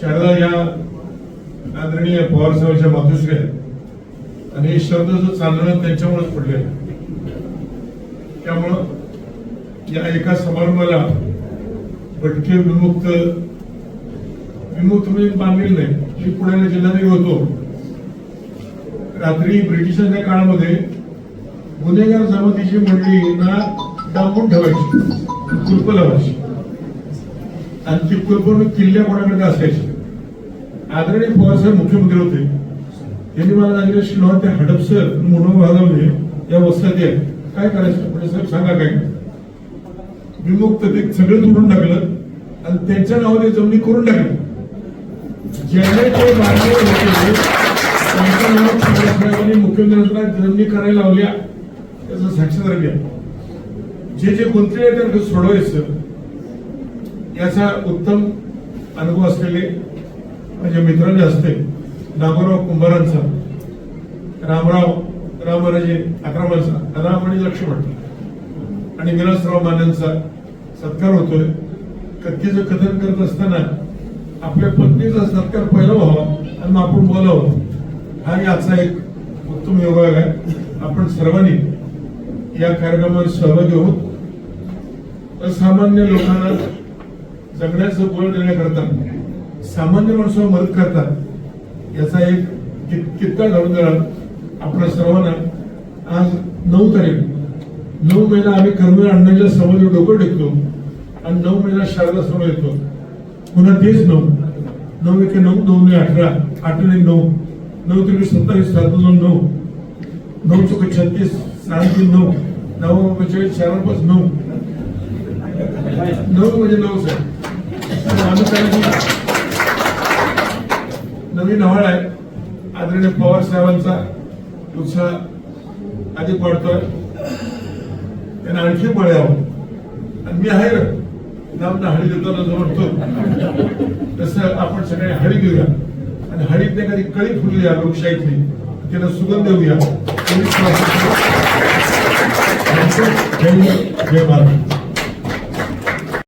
शारदा या आदरणीय पवार साहेबांच्या मातुश्री आहेत आणि हे शब्द जो चालणं त्यांच्यामुळेच पडले त्यामुळं या एका समारंभाला भटके विमुक्त विमुक्त म्हणजे बांधलेलं नाही. मी पुण्याला जिल्हाधिकारी होतो. रात्री ब्रिटिशांच्या काळामध्ये गुन्हेगार जमातीची मंडळींना डांबून ठेवायची कुलप लावायची. आणि ती कुलपूर्ण किल्ल्या कोणाकडे असायची? आदरणीय पवार साहेब मुख्यमंत्री होते. त्यांनी मला सांगितलं शिलोहा ते हडपसर म्हणून भागवले या वस्त्यात आहे काय करायचं? म्हणजे साहेब सांगा काय? विमुक्त ते सगळं तोडून टाकलं आणि त्यांच्या नावाने जमिनी करून टाकली. ज्याने ते मागणी होते त्यांच्या नावाने मुख्यमंत्र्यांना जमिनी करायला लावल्या त्याचं साक्षीदार घ्या जे जे गुंतले त्यांना सोडवायचं. याचा उत्तम अनुभव असलेले माझे मित्र जे असते नागोराव कुंभारांचा रामराव रामराजे अकरामांचा राम आणि लक्ष्मण आणि विलासराव मान्यांचा सत्कार होतोय. कथेचं कथन करत असताना आपल्या पत्नीचा सत्कार पहिला व्हावा आणि मग आपण बोलावं. हा याचा एक उत्तम योगायोग आहे. आपण सर्वांनी या कार्यक्रमात सहभागी होत असामान्य लोकांना जगण्याचं बळ देण्याकरता सामान्य माणसाला मदत करतात. याचा एक कित्ता घालून देणार आपल्या सर्वांना आज नऊ तारीख. नऊ महिला आम्ही कर्मवीर अण्णांच्या समोर डोकं टेकतो आणि नऊ महिला शारदा समोर येतो. पुन्हा तेच नऊ. नऊ एक नऊ नऊ ने अठरा आठ नऊ. नऊ त्रिक सत्तावीस सात दोन नऊ. नऊ चौक छत्तीस साडे तीन नऊ. नऊ पंचेचाळीस चार पाच नऊ. नऊ म्हणजे नऊ साहेब. आणि नवीन हवाळ आहे. आदरणीय पवार साहेबांचा उत्साह अधिक वाढतोय. त्यांना आणखी बळ यावं. आणि मी आहे रे. नामना हळी देताना जो तसं आपण सगळे हळी घेऊया. आणि हळीत एखादी कळी फुलली या लोकशाहीतली तिला सुगंध देऊया जय महाराज